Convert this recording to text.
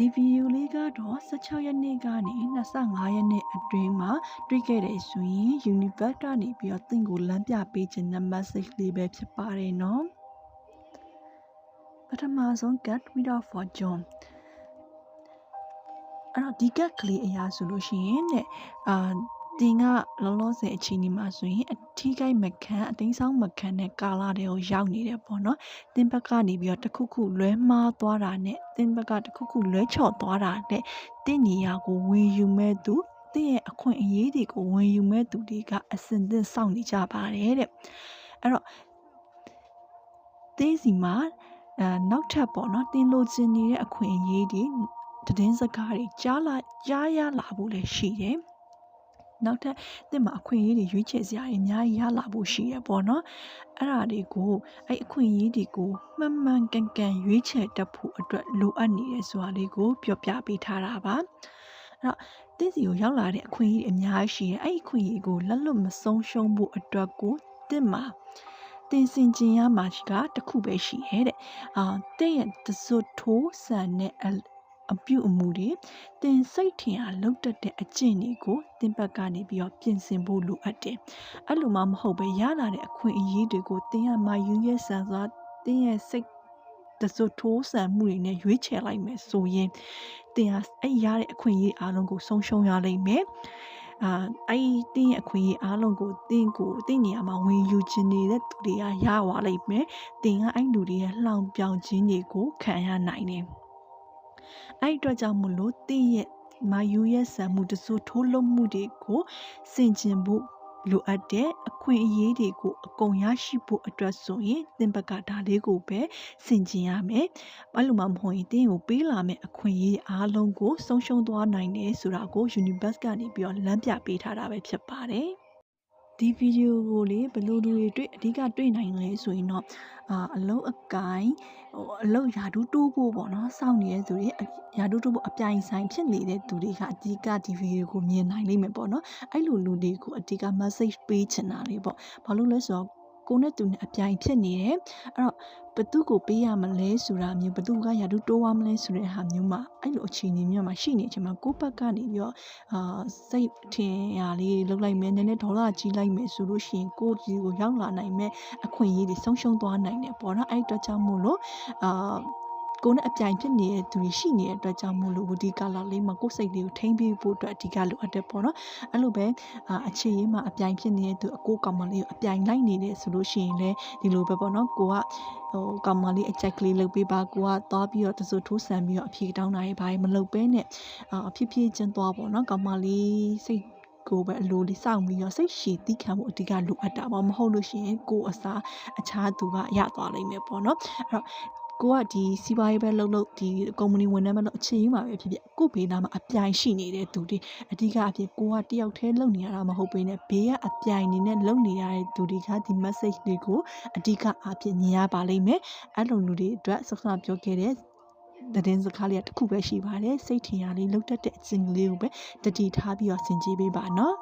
ဒီဗီဒီယိုလေးကတော့16ရက်နေ့ကနေ25ရက်နေ့အတွင်းမှာတွေ့ခဲ့တယ်ဆိုရင် Universe ကနေပြီးတော့သင်ကိုလမ်းပြပေးခြင်းတဲ့ message လေးပဲဖြစ်ပါတယ်နော်ပထမဆုံး get rid of for John အဲ့တော့ဒီ get ကလေးအရာဆိုလို့ရှိရင်တဲ့အာ တင်ကလောလောဆယ်အချိန်ဒီမှာဆိုရင်အထီးကိုက်မခန်းအသိမ်းဆောင်မခန်းနဲ့ကာလာတွေကိုရောက်နေတယ်ပေါ့နော်။တင်ဘက်ကနေပြီးတော့တခုခုလွဲမှားသွားတာနဲ့တင်ဘက်ကတခုခုလွဲချော်သွားတာနဲ့တင့်နေရာကိုဝင်ယူမဲ့သူတင့်ရဲ့အခွင့်အရေးတွေကိုဝင်ယူမဲ့သူတွေကအစင်သင့်စောင့်နေကြပါတယ်တဲ့။အဲ့တော့တင်းစီမှာအဲနောက်ထပ်ပေါ့နော်တင်လိုချင်နေတဲ့အခွင့်အရေးတွေသတင်းစကားတွေကြားလာကြားရလာဖို့လည်းရှိတယ်။ နောက်ထပ်သင်မှာအခွင့်အရေးတွေရွေးချယ်စရာတွေအများကြီးရလာဖို့ရှိရပေါ့နော်အဲ့ဒါတွေကိုအဲ့အခွင့်အရေးတွေကိုမှန်မှန်ကန်ကန်ရွေးချယ်တတ်ဖို့အတွက်လိုအပ်နေတယ်ဆိုတာလေးကိုပြောပြပေးထားတာပါအဲ့တော့တင်းစီကိုရောက်လာတဲ့အခွင့်အရေးအများကြီးရှိတယ်အဲ့ဒီအခွင့်အရေးကိုလက်လွတ်မဆုံးရှုံးဖို့အတွက်ကိုတင့်မှာတင်စင်ကျင်ရမှာကတခုပဲရှိရဲတဲ့အာတင့်ရဲ့တစွတ်ထိုးဆန်တဲ့ အပြုအမူတွေတင်စိတ်ထင်အားလှုပ်တတ်တဲ့အကျင့်တွေကိုတင်ဘက်ကနေပြီးတော့ပြင်ဆင်ဖို့လိုအပ်တယ်။အဲ့လိုမှမဟုတ်ပဲရလာတဲ့အခွင့်အရေးတွေကိုတင်ရမှယူရဲဆန်စွာတင်ရဲ့စိတ်တစွထိုးဆန်မှုတွေနဲ့ရွေးချယ်လိုက်မယ်ဆိုရင်တင်ဟာအဲ့ရတဲ့အခွင့်အရေးအားလုံးကိုဆုံးရှုံးရလိမ့်မယ်။အာအဲ့တင်းရဲ့အခွင့်အရေးအားလုံးကိုတင်းကိုတင်းနေရာမှာဝင်ယူခြင်းနေတဲ့သူတွေကရသွားလိမ့်မယ်။တင်းကအဲ့လူတွေရဲ့လှောင်ပြောင်ခြင်းတွေကိုခံရနိုင်တယ်။ အဲ့ဒီအတွက်ကြောင့်မို့လို့တင့်ရဲ့မာယူရဲ့ဆံမှုတစိုးထိုးလုံးမှုတွေကိုစင်ကျင်ဖို့လိုအပ်တဲ့အခွင့်အရေးတွေကိုအကုန်ရရှိဖို့အတွက်ဆိုရင်သင်ဘက်ကဒါလေးကိုပဲစင်ကျင်ရမယ်။ဘာလို့မှမဟုတ်ရင်တင်းကိုပေးလာမယ့်အခွင့်အရေးအားလုံးကိုဆုံးရှုံးသွားနိုင်တယ်ဆိုတာကို Universe ကနေပြီးတော့လမ်းပြပေးထားတာပဲဖြစ်ပါတယ်။ ဒီဗီဒီယိုကိုလေဘယ်လိုလူတွေတွေ့အဓိကတွေ့နိုင်လဲဆိုရင်တော့အာအလုံးအကိုင်းဟိုအလုံးယာဒူးတိုးဖို့ပေါ့နော်စောင့်နေတဲ့သူတွေယာဒူးတိုးဖို့အပြိုင်ဆိုင်ဖြစ်နေတဲ့သူတွေကအဓိကဒီဗီဒီယိုကိုမြင်နိုင်လိမ့်မယ်ပေါ့နော်အဲ့လိုလူတွေကိုအဓိက message ပေးချင်တာလေးပေါ့ဘာလို့လဲဆိုတော့ ကိုနဲ့သူနဲ့အပြိုင်ဖြစ်နေတယ်အဲ့တော့ဘသူကိုပေးရမလဲဆိုတာမျိုးဘသူကယာတုတိုးရမလဲဆိုတဲ့ဟာမျိုးမှာအဲ့လိုအခြေအနေမျိုးမှာရှိနေချင်မှာကိုယ့်ဘက်ကနေပြီးတော့အာစိတ်ထင်ရလေးလှုပ်လိုက်မယ်နည်းနည်းဒေါ်လာကြီးလိုက်မယ်ဆိုလို့ရှိရင်ကိုယ့်ကြီးကိုရောက်လာနိုင်မဲ့အခွင့်အရေးတွေဆုံးရှုံးသွားနိုင်တယ်ပေါ့နော်အဲ့အတွက်ကြောင့်မို့လို့အာ ကိုယ်နဲ့အပြိုင်ဖြစ်နေတဲ့သူတွေရှိနေတဲ့အတွက်ကြောင့်မို့လို့ဒီကာလာလေးမှာကိုယ်စိတ်လေးကိုထိန်းပေးဖို့အတွက်အဓိကလိုအပ်တယ်ပေါ့နော်အဲ့လိုပဲအခြေရေးမှာအပြိုင်ဖြစ်နေတဲ့သူအကိုကောင်မလေးကိုအပြိုင်လိုက်နေတယ်ဆိုလို့ရှိရင်လည်းဒီလိုပဲပေါ့နော်ကိုကဟိုကောင်မလေးအကြိုက်ကလေးလုပ်ပေးပါကိုကသွားပြီးတော့တဆူထိုးဆန်ပြီးတော့အဖြေတောင်းတာတွေဘာတွေမလုပ်ဘဲနဲ့အဖြစ်ဖြစ်ချင်းသွားပေါ့နော်ကောင်မလေးစိတ်ကိုပဲအလိုလေးစောင့်ပြီးတော့စိတ်ရှည်တီးခံမှုအဓိကလိုအပ်တာပေါ့မဟုတ်လို့ရှိရင်ကိုယ်အစားအခြားသူကရသွားနိုင်မယ်ပေါ့နော်အဲ့တော့ ကိုကဒီစီးပွားရေးပဲလုပ်လို့ဒီကုမ္ပဏီဝန်ထမ်းပဲလုပ်အခြေရေးမှာပဲဖြစ်ဖြစ်ကိုဘေးနားမှာအပြိုင်ရှိနေတဲ့သူတွေအဓိကအဖြစ်ကိုကတယောက်တည်းလုပ်နေရတာမဟုတ်ဘဲနဲ့ဘေးကအပြိုင်နေနဲ့လုပ်နေရတဲ့သူတွေကဒီ message တွေကိုအဓိကအဖြစ်မြင်ရပါလိမ့်မယ်အဲ့လိုလူတွေအတွက်ဆက်ဆံပြောခဲ့တဲ့သတင်းစကားလေးတစ်ခုပဲရှိပါတယ်စိတ်ထင်ရလေးလှုပ်တတ်တဲ့အကျင့်လေးကိုပဲတတိထားပြီးတော့ဆင်ခြေပေးပါနော်